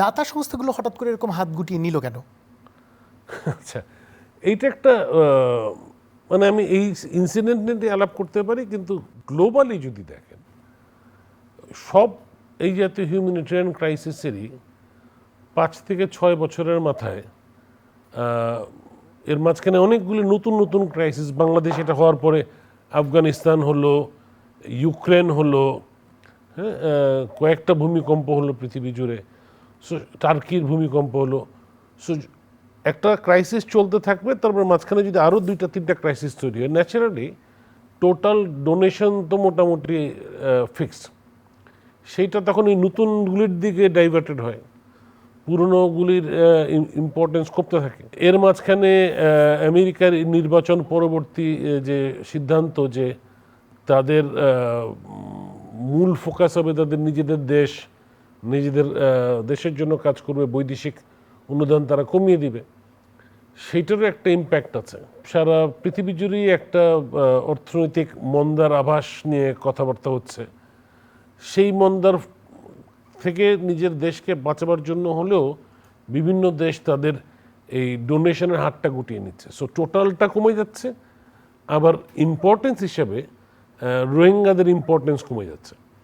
দাতা সংস্থাগুলো হঠাৎ করে এরকম হাত গুটিয়ে নিল কেন? আচ্ছা এইটা একটা মানে আমি এই ইনসিডেন্ট নিয়ে আলাপ করতে পারি, কিন্তু গ্লোবালি যদি দেখেন, সব এই জাতীয় হিউম্যানিটেরিয়ান ক্রাইসিসেরই পাঁচ থেকে ছয় বছরের মাথায় এর মাঝখানে অনেকগুলি নতুন নতুন ক্রাইসিস বাংলাদেশ এটা হওয়ার পরে আফগানিস্তান হলো, ইউক্রেন হলো হ্যাঁ কয়েকটা ভূমিকম্প হলো পৃথিবী জুড়ে। টার্কির ভূমিকম্প হলো। সো, একটা ক্রাইসিস চলতে থাকবে, তারপর মাঝখানে যদি আরও দুইটা, তিনটা ক্রাইসিস তৈরি হয় ন্যাচারালি টোটাল ডোনেশন তো মোটামুটি ফিক্সড সেইটা তখন এই নতুনগুলির দিকে ডাইভার্টেড হয়। পুরনোগুলির ইম্পর্টেন্স কমতে থাকে। এর মাঝখানে আমেরিকার নির্বাচন পরবর্তী যে সিদ্ধান্ত যে তাদের মূল ফোকাস হবে তাদের নিজেদের দেশ নিজেদের দেশের জন্য কাজ করবে, বৈদেশিক অনুদান তারা কমিয়ে দিবে, সেইটারও একটা ইম্প্যাক্ট আছে। সারা পৃথিবী জুড়েই একটা অর্থনৈতিক মন্দার আভাস নিয়ে কথাবার্তা হচ্ছে। সেই মন্দার থেকে নিজের দেশকে বাঁচাবার জন্য হলেও বিভিন্ন দেশ তাদের এই ডোনেশনের হারটা গুটিয়ে নিচ্ছে। সো টোটালটা কমে যাচ্ছে, আবার ইম্পর্টেন্স হিসাবে রোহিঙ্গাদের ইম্পর্টেন্স কমে যাচ্ছে।